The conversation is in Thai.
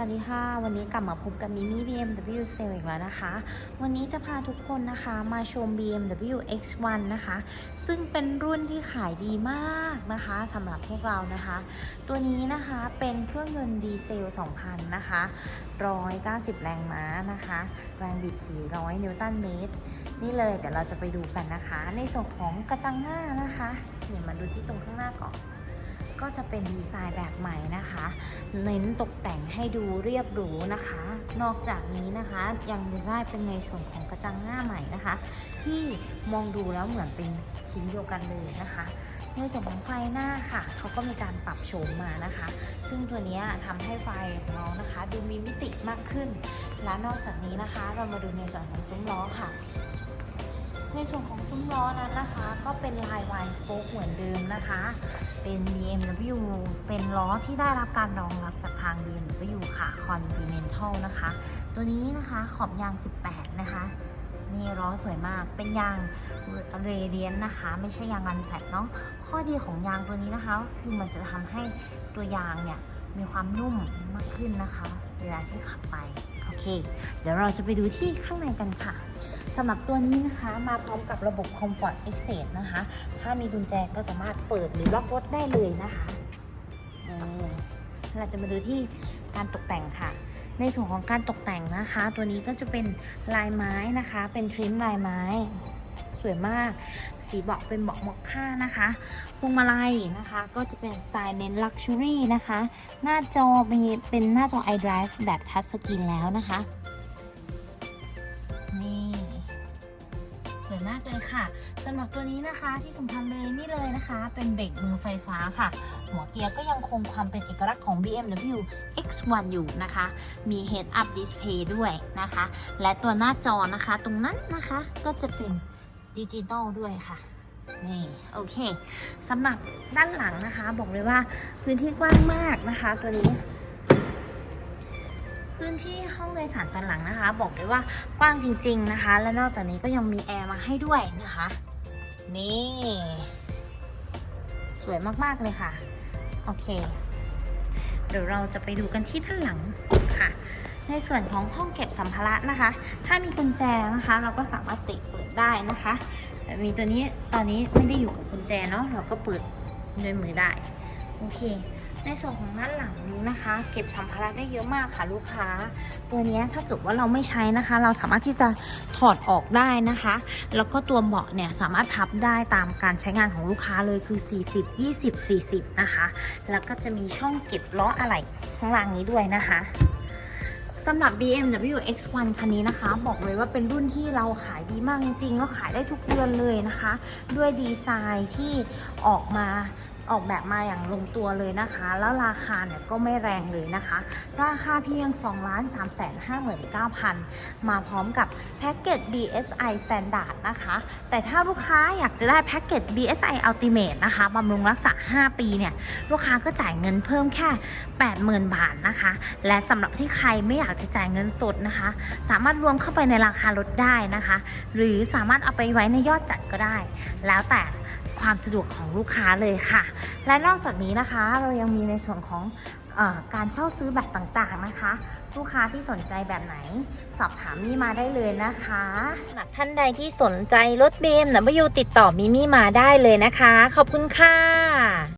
วัสดีค่ะ วันนี้กลับมาพบกับมิมี่ BMW Sale อีกแล้วนะคะ วันนี้จะพาทุกคนนะคะมาชม BMW X1 นะคะ ซึ่งเป็นรุ่นที่ขายดีมากนะคะสำหรับพวกเรานะคะ ตัวนี้นะคะเป็นเครื่องยนต์ดีเซล 2000 นะคะ 190 แรงม้านะคะ แรงบิด 400 นิวตันเมตร นี่เลยเดี๋ยวเราจะไปดูกันนะคะ ในส่วนของกระจังหน้านะคะ เนี่ยมาดูที่ตรงข้างหน้าก่อน ก็จะเป็นดีไซน์แบบใหม่นะคะ เน้นตกแต่งให้ดูเรียบหรูนะคะ นอกจากนี้นะคะยังไซน์เป็นในส่วนของกระจังหน้าใหม่นะคะ ที่มองดูแล้วเหมือนเป็นชิ้นเดียวกันเลยนะคะในส่วนของไฟหน้าค่ะ เขาก็มีการปรับโฉมมานะคะ ซึ่งตัวนี้ยทำให้ไฟของน้องนะคะ ดูมีมิติมากขึ้น และนอกจากนี้นะคะ เรามาดูในส่วนของซุ้มล้อค่ะ ในส่วนของซุ้มล้อนั้นนะคะ ก็เป็นลายวายสโป๊กเหมือนเดิมนะคะ เป็น BMW เป็นล้อที่ได้รับการรองรับจากทาง BMW ค่ะ Continental นะคะ ตัวนี้นะคะขอบยาง 18 นะคะ นี่ล้อสวยมาก เป็นยางเรเดียนนะคะ ไม่ใช่ยางรันแฟตเนาะ ข้อดีของยางตัวนี้นะคะ คือมันจะทำให้ตัวยางเนี่ยมีความนุ่มมากขึ้นนะคะ เวลาที่ขับไป เค เดี๋ยวเราจะไปดูที่ข้างในกันค่ะสำหรับตัวนี้นะคะมาพร้อมกับระบบ Comfort a c c e s นะคะ ถ้ามีกุญแจก็สามารถเปิดหรือล็อกรถได้เลยนะคะเราจะมาดูที่การตกแต่งค่ะ ในส่วนของการตกแต่งนะคะ ตัวนี้ก็จะเป็นลายไม้นะคะ เป็นทริมลายไม้ สวยมาก สีเบาะเป็นเบาะมอคค่านะคะพวงมาลัยนะคะ ก็จะเป็นสไตล์เน้นลักชัวรี่นะคะ หน้าจอมีเป็นหน้าจอ iDrive แบบทัชสกรีนแล้วนะคะ นี่สวยมากเลยค่ะสำหรับตัวนี้นะคะที่สำคัญเลยนี่เลยนะคะ เป็นเบรกมือไฟฟ้าค่ะ หัวเกียร์ก็ยังคงความเป็นเอกลักษณ์ของ BMW X1 อยู่นะคะ มี Head Up Display ด้วยนะคะ และตัวหน้าจอนะคะ ตรงนั้นนะคะก็จะเป็น ดิจิตอลด้วยค่ะ นี่โอเคสำหรับด้านหลังนะคะ บอกเลยว่าพื้นที่กว้างมากนะคะ ตัวนี้ พื้นที่ห้องโดยสารด้านหลังนะคะ บอกเลยว่ากว้างจริง ๆนะคะ และนอกจากนี้ก็ยังมีแอร์มาให้ด้วยนะคะ นี่ สวยมากๆเลยค่ะ โอเค เดี๋ยวเราจะไปดูกันที่ด้านหลังค่ะ ในส่วนของห้องเก็บสัมภาระนะคะ ถ้ามีกุญแจนะคะ เราก็สามารถติดเปิดได้นะคะมีตัวนี้ตอนนี้ไม่ได้อยู่กับกุญแจเนาะเราก็เปิดด้วยมือได้โอเค ในส่วนของด้านหลังนี้นะคะ เก็บสัมภาระได้เยอะมากค่ะลูกค้า ตัวนี้ถ้าเกิดว่าเราไม่ใช้นะคะ เราสามารถที่จะถอดออกได้นะคะ แล้วก็ตัวเบาะเนี่ยสามารถพับได้ตามการใช้งานของลูกค้าเลยคือ 40 20 40 นะคะ แล้วก็จะมีช่องเก็บล้ออะไหล่ข้างล่างนี้ด้วยนะคะ สำหรับ BMW X1 คันนี้นะคะ บอกเลยว่าเป็นรุ่นที่เราขายดีมากจริงๆแล้วขายได้ทุกเดือนเลยนะคะ ด้วยดีไซน์ที่ออกมา ออกแบบมาอย่างลงตัวเลยนะคะ แล้วราคาเนี่ยก็ไม่แรงเลยนะคะ ราคาเพียง 2 3 5 9 0 0 0 มาพร้อมกับแพ็กเกจ BSI Standard นะคะ แต่ถ้าลูกค้าอยากจะได้แพ็กเกจ BSI Ultimate นะคะบำรุงรักษา 5 ปีเนี่ย ลูกค้าก็จ่ายเงินเพิ่มแค่ 80,000 บาทนะคะ และสำหรับที่ใครไม่อยากจะจ่ายเงินสดนะคะ สามารถรวมเข้าไปในราคารถได้นะคะ หรือสามารถเอาไปไว้ในยอดจัดก็ได้ แล้วแต่ ความสะดวกของลูกค้าเลยค่ะ และนอกจากนี้นะคะเรายังมีในส่วนของอการเช่าซื้อแบบต่างๆนะคะ ลูกค้าที่สนใจแบบไหน สอบถามมี่มาได้เลยนะคะสำหรับท่านใดที่สนใจรถ BMW ติดต่อมิมี่มาได้เลยนะคะ ขอบคุณค่ะ